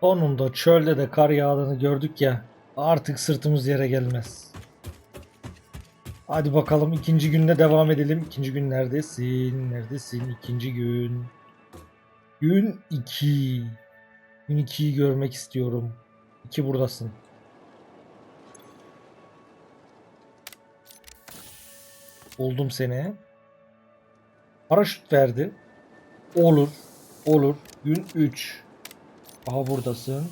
Sonunda çölde de kar yağdığını gördük ya. Artık sırtımız yere gelmez. Hadi bakalım ikinci günde devam edelim. İkinci gün neredesin? Neredesin? İkinci gün. Gün 2. Gün 2'yi görmek istiyorum. 2 buradasın. Buldum seni. Paraşüt verdi. Olur. Olur. Gün 3. Aha buradasın.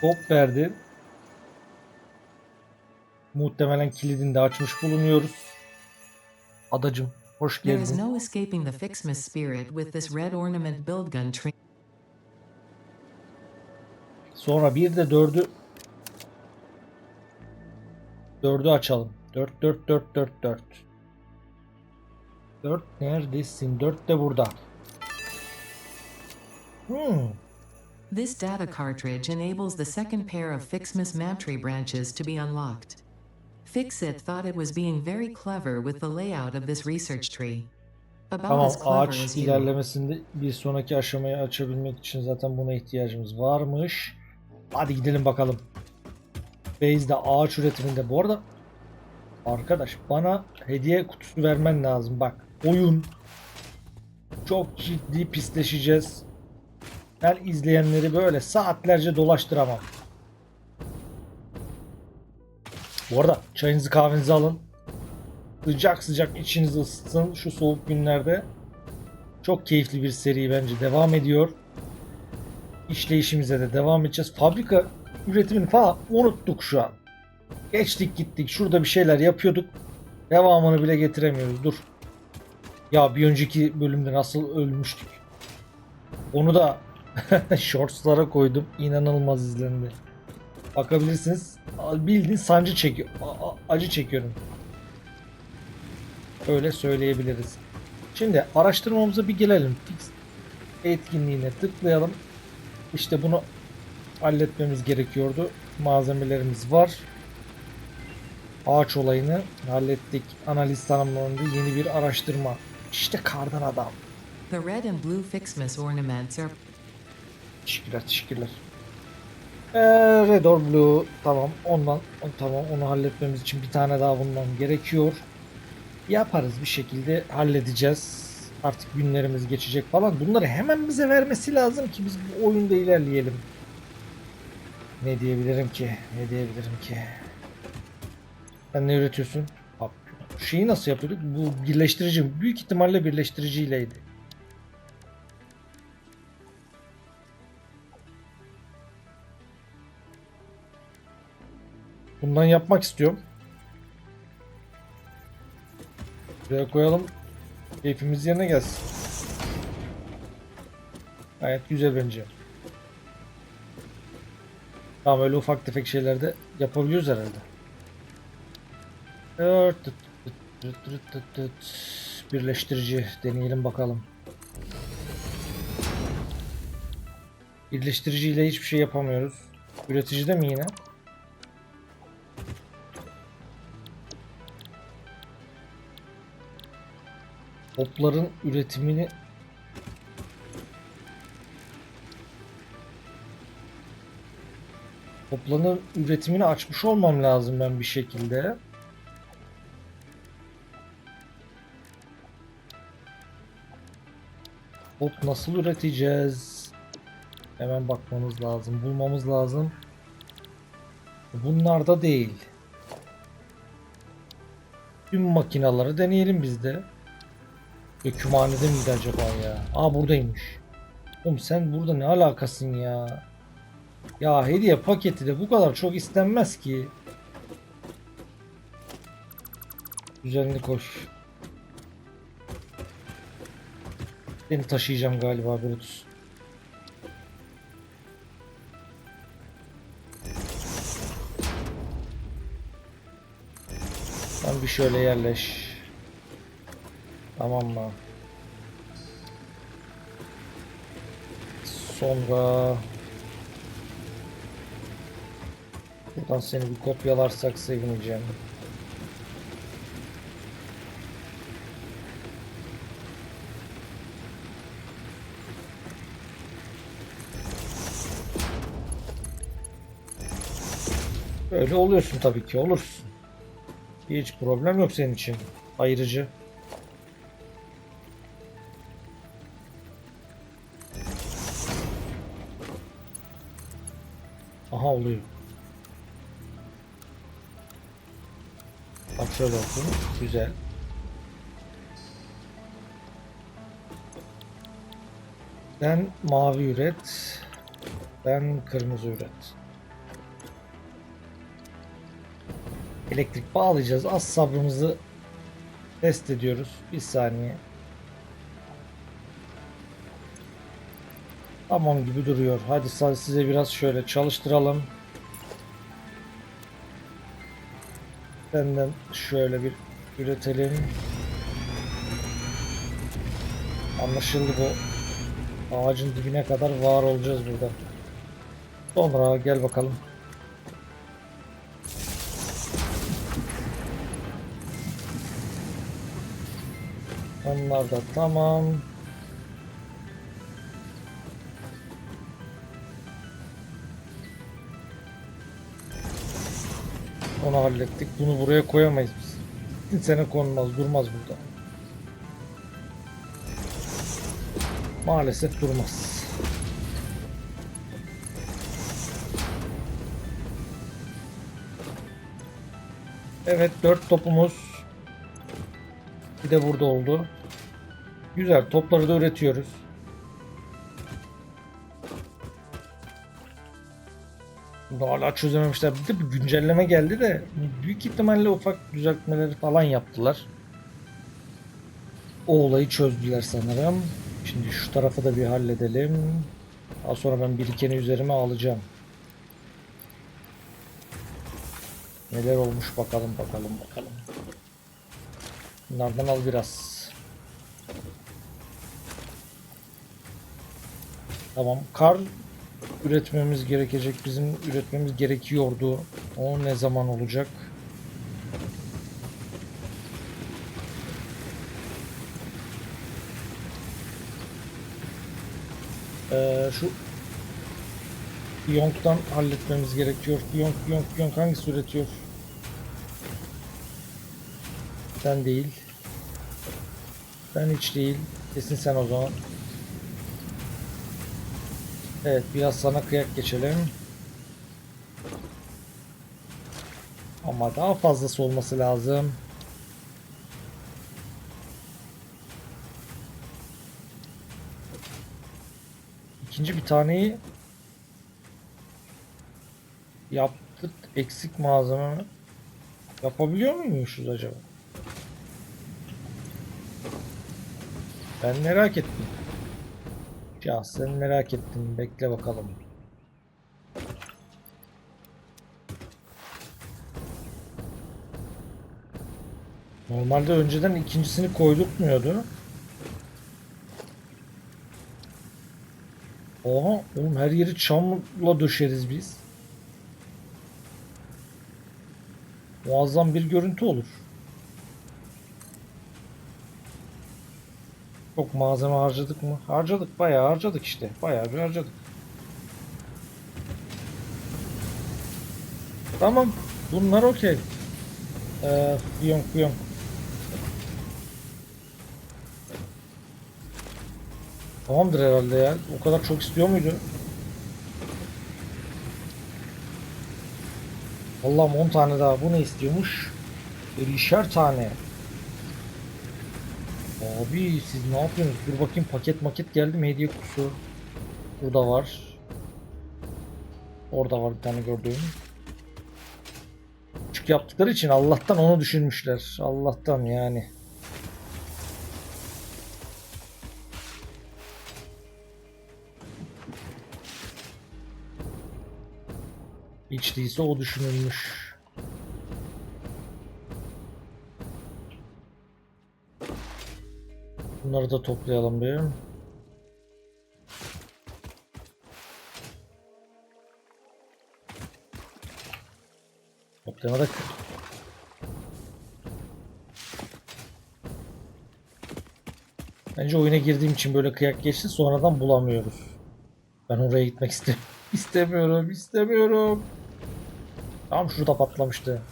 Top verdi. Muhtemelen kilidini de açmış bulunuyoruz. Adacım hoş There is geldin. no escaping the Fixmas spirit with this red ornament build gun tree. Sonra bir de dördü dördü açalım. 4 4 4 4 4. 4 neredesin? 4 de burada. Hmm. This data cartridge enables the second pair of Fixmas map tree branches to be unlocked. Fixit thought it was being very clever with the layout of this research tree. About Tamam as clever ağaç you. ilerlemesinde bir sonraki aşamayı açabilmek için zaten buna ihtiyacımız varmış. Hadi gidelim bakalım. Base'de ağaç üretiminde bu arada arkadaş bana hediye kutusu vermen lazım bak. Oyun çok ciddi pisleşeceğiz. Ben izleyenleri böyle saatlerce dolaştıramam. Bu arada çayınızı kahvenizi alın. Sıcak sıcak içinizi ısıtın şu soğuk günlerde. Çok keyifli bir seri bence devam ediyor. İşleyişimize de devam edeceğiz. Fabrika üretimini falan unuttuk şu an. Geçtik gittik şurada bir şeyler yapıyorduk. Devamını bile getiremiyoruz. Dur. Ya bir önceki bölümde nasıl ölmüştük. Onu da shortslara koydum. İnanılmaz izlendi. Bakabilirsiniz. Bildiğin sancı çekiyor. Acı çekiyorum. Öyle söyleyebiliriz. Şimdi araştırmamıza bir gelelim. Etkinliğine tıklayalım. İşte bunu halletmemiz gerekiyordu. Malzemelerimiz var. Ağaç olayını hallettik. Analiz tanımlandı. Yeni bir araştırma. İşte kardan adam. The red and blue Fixmas ornaments are Teşekkürler, teşekkürler. Ee, Red or Blue tamam ondan tamam onu halletmemiz için bir tane daha bundan gerekiyor. Yaparız bir şekilde halledeceğiz. Artık günlerimiz geçecek falan. Bunları hemen bize vermesi lazım ki biz bu oyunda ilerleyelim. Ne diyebilirim ki? Ne diyebilirim ki? Sen ne üretiyorsun? Abi, şeyi nasıl yapıyorduk? Bu birleştirici büyük ihtimalle birleştiriciyleydi. Bundan yapmak istiyorum. Buraya koyalım. Keyfimiz yerine gelsin. Gayet güzel bence. Tamam öyle ufak tefek şeyler de yapabiliyoruz herhalde. Tıt. Birleştirici deneyelim bakalım. Birleştiriciyle hiçbir şey yapamıyoruz. Üreticide mi yine? Topların üretimini Topların üretimini açmış olmam lazım ben bir şekilde. Top nasıl üreteceğiz? Hemen bakmamız lazım, bulmamız lazım. Bunlar da değil. Tüm makinaları deneyelim biz de. Dökümhanede miydi acaba ya? Aa buradaymış. Oğlum sen burada ne alakasın ya? Ya hediye paketi de bu kadar çok istenmez ki. Düzenli koş. Seni taşıyacağım galiba Brutus. Sen bir şöyle yerleş. Tamam mı? Sonra buradan seni bir kopyalarsak sevineceğim. Öyle oluyorsun tabii ki olursun. Hiç problem yok senin için. Ayırıcı. Aha oluyor. Bak şöyle olsun. Güzel. Ben mavi üret. Ben kırmızı üret. Elektrik bağlayacağız. Az sabrımızı test ediyoruz. Bir saniye. Tamam gibi duruyor. Hadi size biraz şöyle çalıştıralım. Benden şöyle bir üretelim. Anlaşıldı bu. Ağacın dibine kadar var olacağız burada. Sonra gel bakalım. Onlar da tamam. Onu hallettik. Bunu buraya koyamayız biz. Sene konmaz, durmaz burada. Maalesef durmaz. Evet, dört topumuz. Bir de burada oldu. Güzel, topları da üretiyoruz. Bunu hala çözememişler. Bir de bir güncelleme geldi de büyük ihtimalle ufak düzeltmeleri falan yaptılar. O olayı çözdüler sanırım. Şimdi şu tarafı da bir halledelim. Daha sonra ben birikeni üzerime alacağım. Neler olmuş bakalım bakalım bakalım. Bunlardan al biraz. Tamam. Kar üretmemiz gerekecek. Bizim üretmemiz gerekiyordu. O ne zaman olacak? Ee, şu Yonk'tan halletmemiz gerekiyor. Yonk, Yonk, Yonk hangisi üretiyor? Sen değil. Ben hiç değil. Kesin sen o zaman. Evet biraz sana kıyak geçelim. Ama daha fazlası olması lazım. İkinci bir taneyi yaptık. Eksik malzeme? Yapabiliyor muymuşuz acaba? Ben merak ettim. Şahsen merak ettim. Bekle bakalım. Normalde önceden ikincisini koydurtmuyordu. Oha oğlum her yeri çamla döşeriz biz. Muazzam bir görüntü olur. Çok malzeme harcadık mı? Harcadık bayağı harcadık işte. Bayağı bir harcadık. Tamam. Bunlar okey. Ee, Biyonk biyonk. Tamamdır herhalde ya. O kadar çok istiyor muydu? Allah'ım 10 tane daha. Bu ne istiyormuş? 50'şer tane. Abi siz ne yapıyorsunuz? Dur bakayım paket maket geldi mi? Hediye kutusu. Burada var. Orada var bir tane gördüğüm. Küçük yaptıkları için Allah'tan onu düşünmüşler. Allah'tan yani. Hiç değilse o düşünülmüş. Bunları da toplayalım bir. Toplayamadık. Bence oyuna girdiğim için böyle kıyak geçti sonradan bulamıyoruz. Ben oraya gitmek iste istemiyorum, istemiyorum. Tam şurada patlamıştı.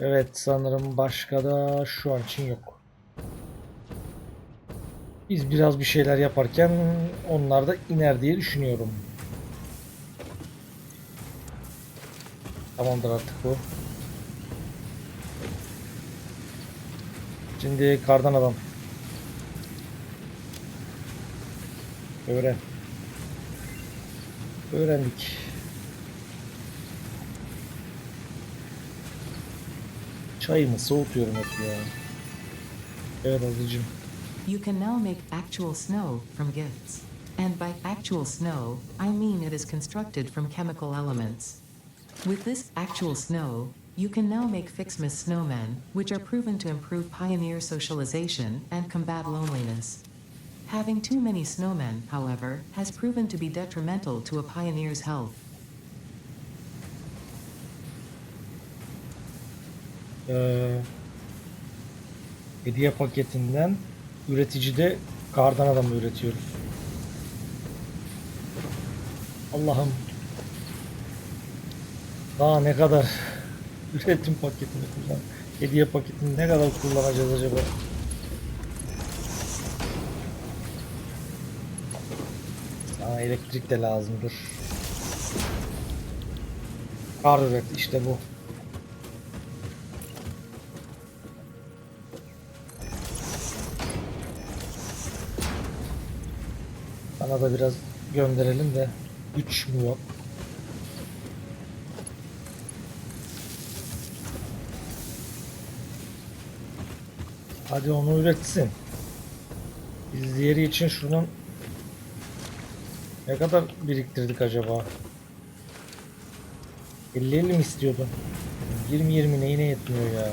Evet sanırım başka da şu an için yok. Biz biraz bir şeyler yaparken onlar da iner diye düşünüyorum. Tamamdır artık bu. Şimdi kardan adam. Öğren. Öğrendik. Çayımı soğutuyorum hep ya. Evet azıcım. You can now make actual snow from gifts. And by actual snow, I mean it is constructed from chemical elements. With this actual snow, you can now make Fixmas snowmen, which are proven to improve pioneer socialization and combat loneliness. Having too many snowmen, however, has proven to be detrimental to a pioneer's health. Ee, hediye paketinden üreticide kardan adamı üretiyoruz. Allah'ım daha ne kadar üretim paketini kullan hediye paketini ne kadar kullanacağız acaba? Sana elektrik de lazım dur. Kar üret işte bu. Da biraz gönderelim de güç mü yok? Hadi onu üretsin. Biz diğeri için şunun ne kadar biriktirdik acaba? 50-50 mi istiyordun? 20-20 neyine yetmiyor ya?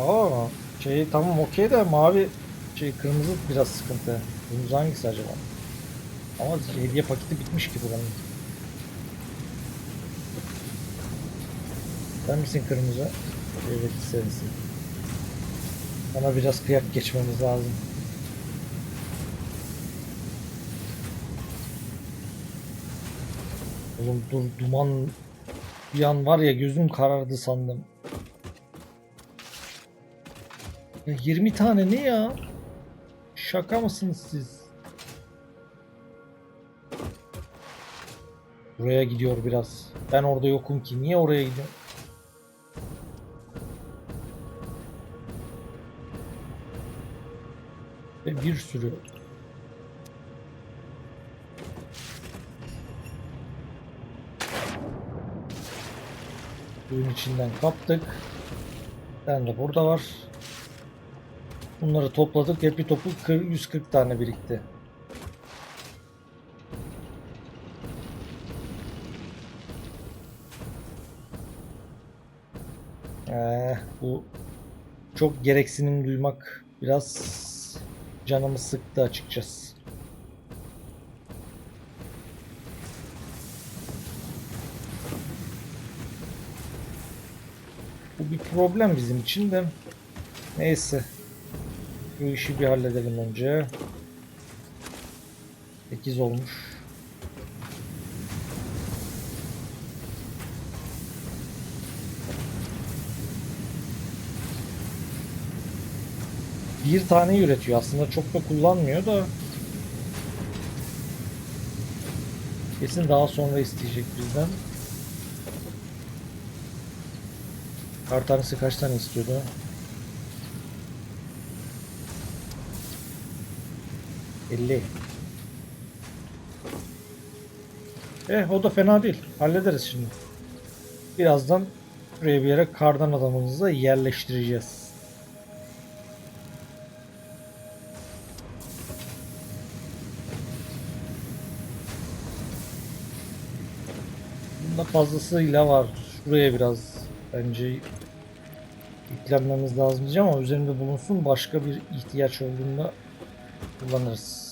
Aa, şey tamam okey de mavi şey kırmızı biraz sıkıntı. Kırmızı hangisi acaba? Ama hediye paketi bitmiş ki buranın. Sen misin kırmızı? Evet sensin. Ona biraz kıyak geçmemiz lazım. Oğlum dur duman bir an var ya gözüm karardı sandım. Ya 20 tane ne ya? Şaka mısınız siz? Buraya gidiyor biraz. Ben orada yokum ki. Niye oraya gidiyorum? Ve bir sürü. Suyun içinden kaptık. Ben de burada var. Bunları topladık. Hep bir topu 40 140 tane birikti. Eh, bu çok gereksinim duymak biraz canımı sıktı açıkçası. Bu bir problem bizim için de. Neyse. Bu işi bir halledelim önce. 8 olmuş. Bir tane üretiyor aslında çok da kullanmıyor da. Kesin daha sonra isteyecek bizden. Kar tanesi kaç tane istiyordu? Elli. Eh o da fena değil. Hallederiz şimdi. Birazdan buraya bir yere kardan adamımızı da yerleştireceğiz. Bunda fazlasıyla var. Şuraya biraz bence yüklenmemiz lazım diyeceğim ama üzerinde bulunsun başka bir ihtiyaç olduğunda kullanırız.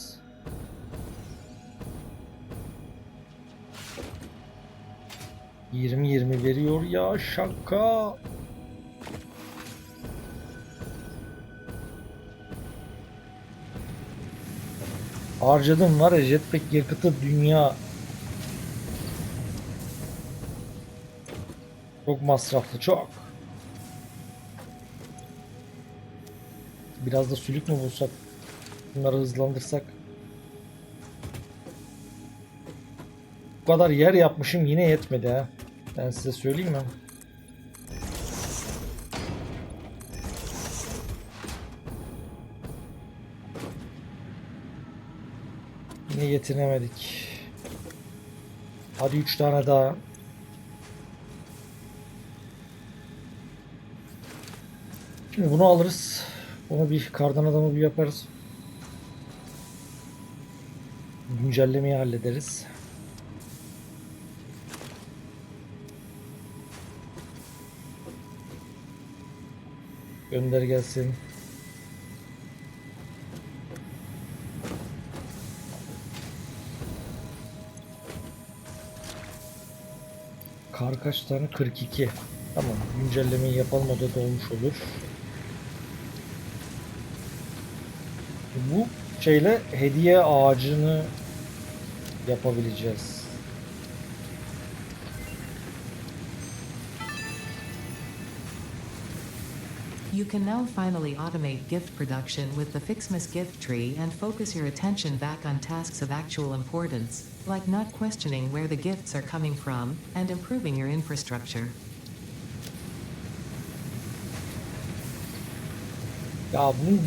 Yirmi yirmi veriyor ya şaka. Harcadım var ya jetpack yakıtı dünya. Çok masraflı çok. Biraz da sülük mü bulsak Bunları hızlandırsak. Bu kadar yer yapmışım yine yetmedi ha. Ben size söyleyeyim mi? Yine yetinemedik. Hadi 3 tane daha. Şimdi bunu alırız. Bunu bir kardan adamı bir yaparız. Güncellemeyi hallederiz. Gönder gelsin. Kar kaç tane? 42. Tamam. Güncellemeyi yapalım o da dolmuş olur. Bu şeyle hediye ağacını yapabileceğiz. You can now finally automate gift production with the Fixmas gift tree and focus your attention back on tasks of actual importance, like not questioning where the gifts are coming from and improving your infrastructure. Ya bunu,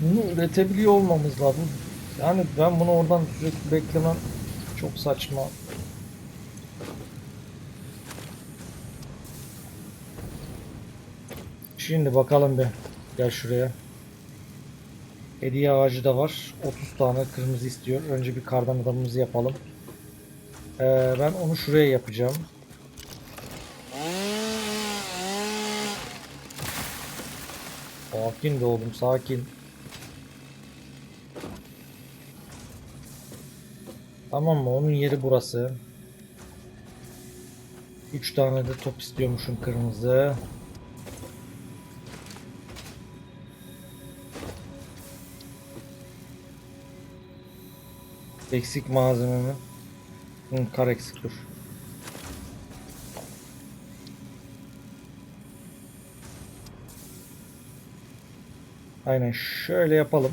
bunu üretebiliyor olmamız lazım. Yani ben bunu oradan sürekli beklemem çok saçma. Şimdi bakalım bir. Gel şuraya. Hediye ağacı da var. 30 tane kırmızı istiyor. Önce bir kardan adamımızı yapalım. Ee, ben onu şuraya yapacağım. Sakin de oğlum sakin. Tamam mı? Onun yeri burası. 3 tane de top istiyormuşum kırmızı. Eksik malzeme mi? Hı, kar eksik dur. Aynen şöyle yapalım.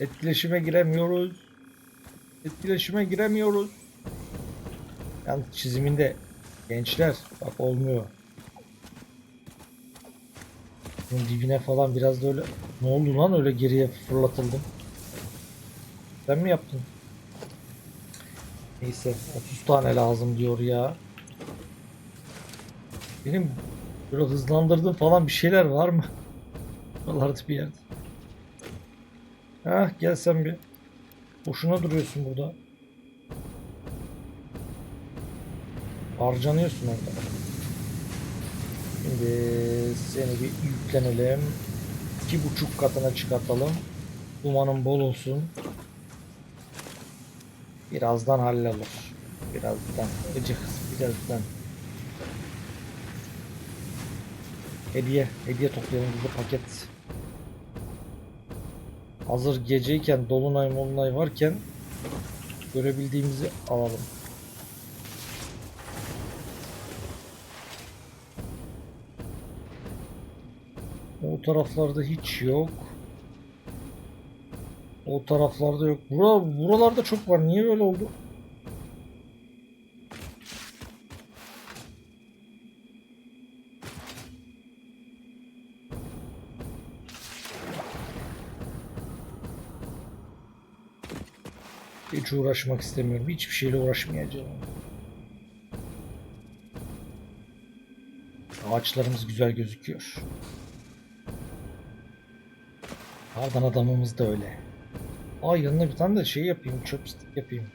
Etkileşime giremiyoruz. Etkileşime giremiyoruz. Yani çiziminde gençler bak olmuyor. Bunun dibine falan biraz da öyle ne oldu lan öyle geriye fırlatıldım. Sen mi yaptın? Neyse 30 tane lazım diyor ya. Benim böyle hızlandırdığım falan bir şeyler var mı? Buralarda bir yerde. Hah gel sen bir. Boşuna duruyorsun burada. Harcanıyorsun orada. Şimdi seni bir yüklenelim. İki buçuk katına çıkartalım. Dumanın bol olsun. Birazdan hallolur. Birazdan. Gıcık. Birazdan. Hediye. Hediye toplayalım burada paket. Hazır geceyken dolunay molunay varken görebildiğimizi alalım. O taraflarda hiç yok. O taraflarda yok. Bura, buralarda çok var. Niye böyle oldu? Hiç uğraşmak istemiyorum. Hiçbir şeyle uğraşmayacağım. Ağaçlarımız güzel gözüküyor. Kardan adamımız da öyle. Aa yanına bir tane de şey yapayım. Chopstick yapayım.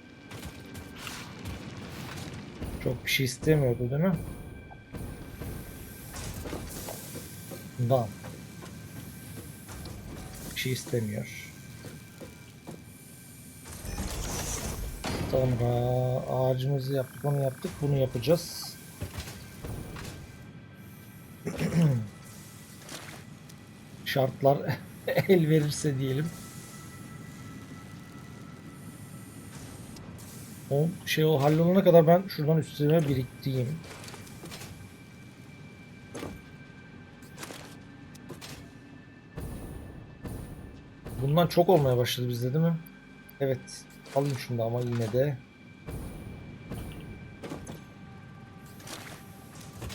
Çok bir şey istemiyordu değil mi? Bundan. Bir şey istemiyor. Sonra ağacımızı yaptık, onu yaptık, bunu yapacağız. şartlar el verirse diyelim. O şey o hallolana kadar ben şuradan üstüne biriktireyim. Bundan çok olmaya başladı bizde değil mi? Evet. Alayım şunu da ama yine de.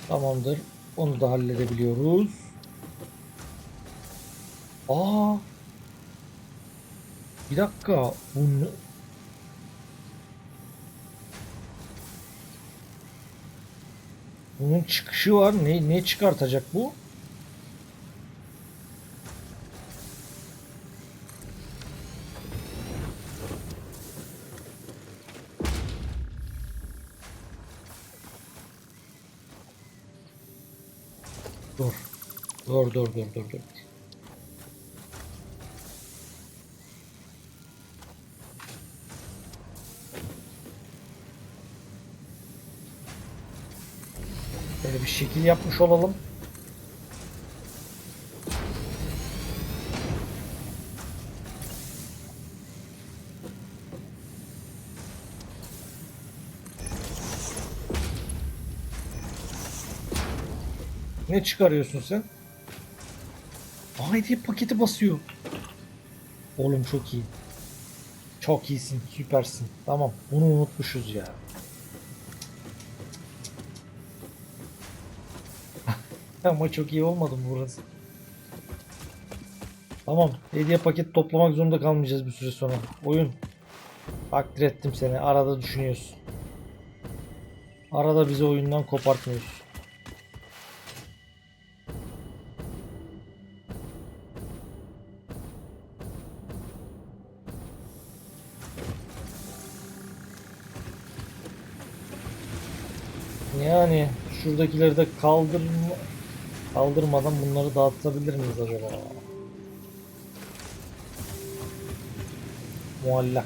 Tamamdır. Onu da halledebiliyoruz. Aa. Bir dakika. Bu ne- Bunun çıkışı var. Ne ne çıkartacak bu? Dur dur dur dur dur. Böyle bir şekil yapmış olalım. Ne çıkarıyorsun sen? Hediye paketi basıyor. Oğlum çok iyi. Çok iyisin, süpersin. Tamam, bunu unutmuşuz ya. Ama çok iyi olmadı mı burası? Tamam, hediye paket toplamak zorunda kalmayacağız bir süre sonra. Oyun. Takdir ettim seni. Arada düşünüyorsun. Arada bizi oyundan kopartmıyorsun. Yani şuradakileri de kaldırma, kaldırmadan bunları dağıtabilir miyiz acaba? Muallak.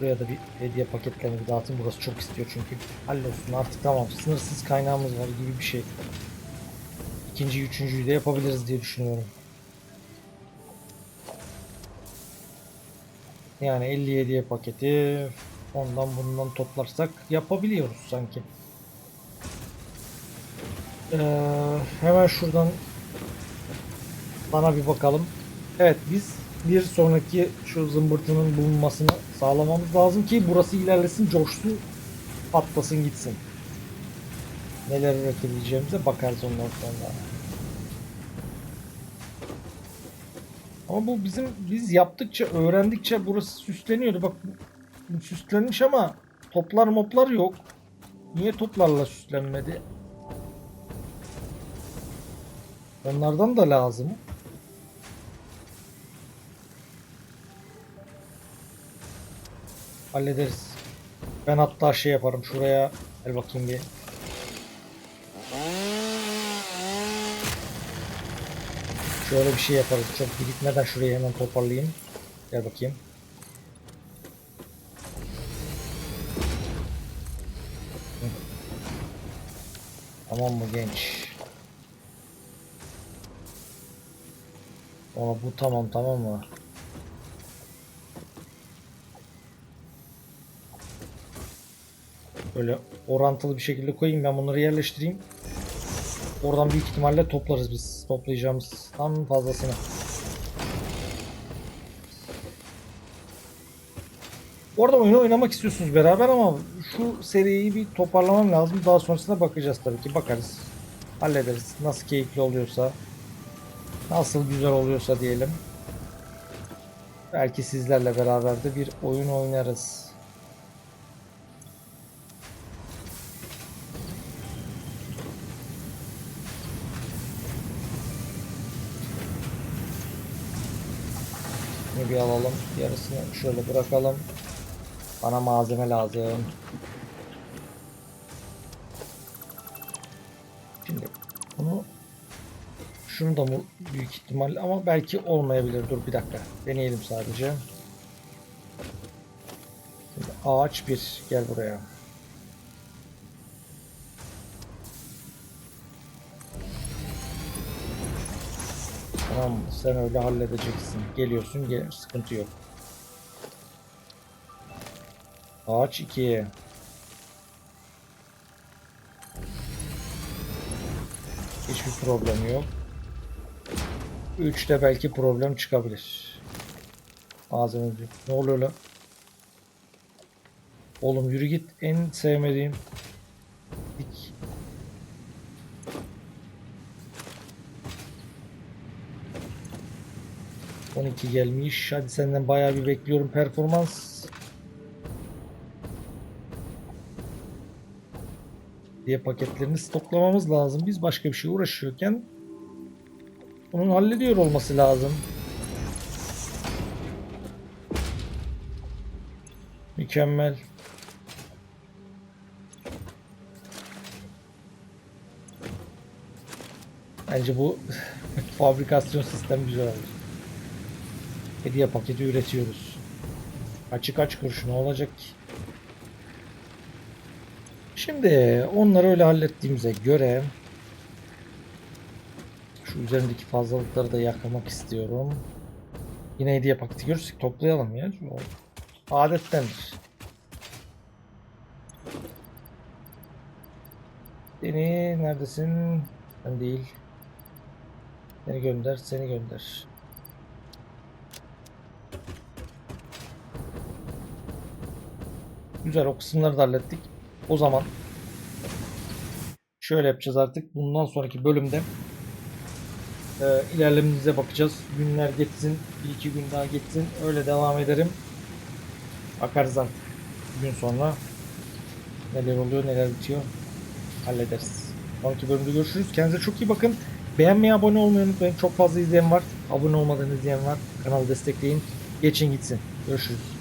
Buraya da bir hediye paketlerini dağıtın. Burası çok istiyor çünkü. Hallolsun artık tamam. Sınırsız kaynağımız var gibi bir şey. İkinci, üçüncüyü de yapabiliriz diye düşünüyorum. Yani 50 hediye paketi ondan bundan toplarsak yapabiliyoruz sanki. Ee, hemen şuradan bana bir bakalım. Evet biz bir sonraki şu zımbırtının bulunmasını sağlamamız lazım ki burası ilerlesin, coşsun, patlasın gitsin. Neler üretebileceğimize bakarız ondan sonra. Ama bu bizim biz yaptıkça öğrendikçe burası süsleniyordu. Bak süslenmiş ama toplar moplar yok. Niye toplarla süslenmedi? Onlardan da lazım. Hallederiz. Ben hatta şey yaparım şuraya. Gel bakayım bir. Şöyle bir şey yaparız. Çok birikmeden şurayı hemen toparlayayım. Gel bakayım. Tamam mı genç? Aa bu tamam tamam mı? Böyle orantılı bir şekilde koyayım ben bunları yerleştireyim. Oradan büyük ihtimalle toplarız biz. Toplayacağımız tam fazlasını. Orada oyunu oynamak istiyorsunuz beraber ama şu seriyi bir toparlamam lazım. Daha sonrasında bakacağız tabii ki. Bakarız. Hallederiz. Nasıl keyifli oluyorsa. Nasıl güzel oluyorsa diyelim. Belki sizlerle beraber de bir oyun oynarız. Bunu bir alalım. Yarısını şöyle bırakalım. Bana malzeme lazım. Şimdi bunu şunu da mı büyük ihtimal ama belki olmayabilir. Dur bir dakika. Deneyelim sadece. Şimdi ağaç bir gel buraya. Tamam? Sen öyle halledeceksin. Geliyorsun gel. Sıkıntı yok. Ağaç 2'ye. Hiçbir problem yok. 3'te belki problem çıkabilir. Yok. Ne oluyor lan? Oğlum yürü git. En sevmediğim. Dik. On iki gelmiş. Hadi senden bayağı bir bekliyorum performans. diye paketlerini stoklamamız lazım. Biz başka bir şey uğraşıyorken onun hallediyor olması lazım. Mükemmel. Bence bu fabrikasyon sistemi güzel olmuş. Hediye paketi üretiyoruz. Açık aç kuruş ne olacak ki? Şimdi onları öyle hallettiğimize göre şu üzerindeki fazlalıkları da yakmak istiyorum. Yine hediye paketi görürsek toplayalım ya. Adettendir. Seni neredesin? Ben değil. Seni gönder, seni gönder. Güzel o kısımları da hallettik. O zaman şöyle yapacağız artık. Bundan sonraki bölümde e, ilerlememize bakacağız. Günler geçsin, bir iki gün daha geçsin. Öyle devam ederim. Bakarız artık gün sonra neler oluyor, neler bitiyor. Hallederiz. Sonraki bölümde görüşürüz. Kendinize çok iyi bakın. Beğenmeyi, abone olmayı unutmayın. Çok fazla izleyen var. Abone olmadan izleyen var. Kanalı destekleyin. Geçin gitsin. Görüşürüz.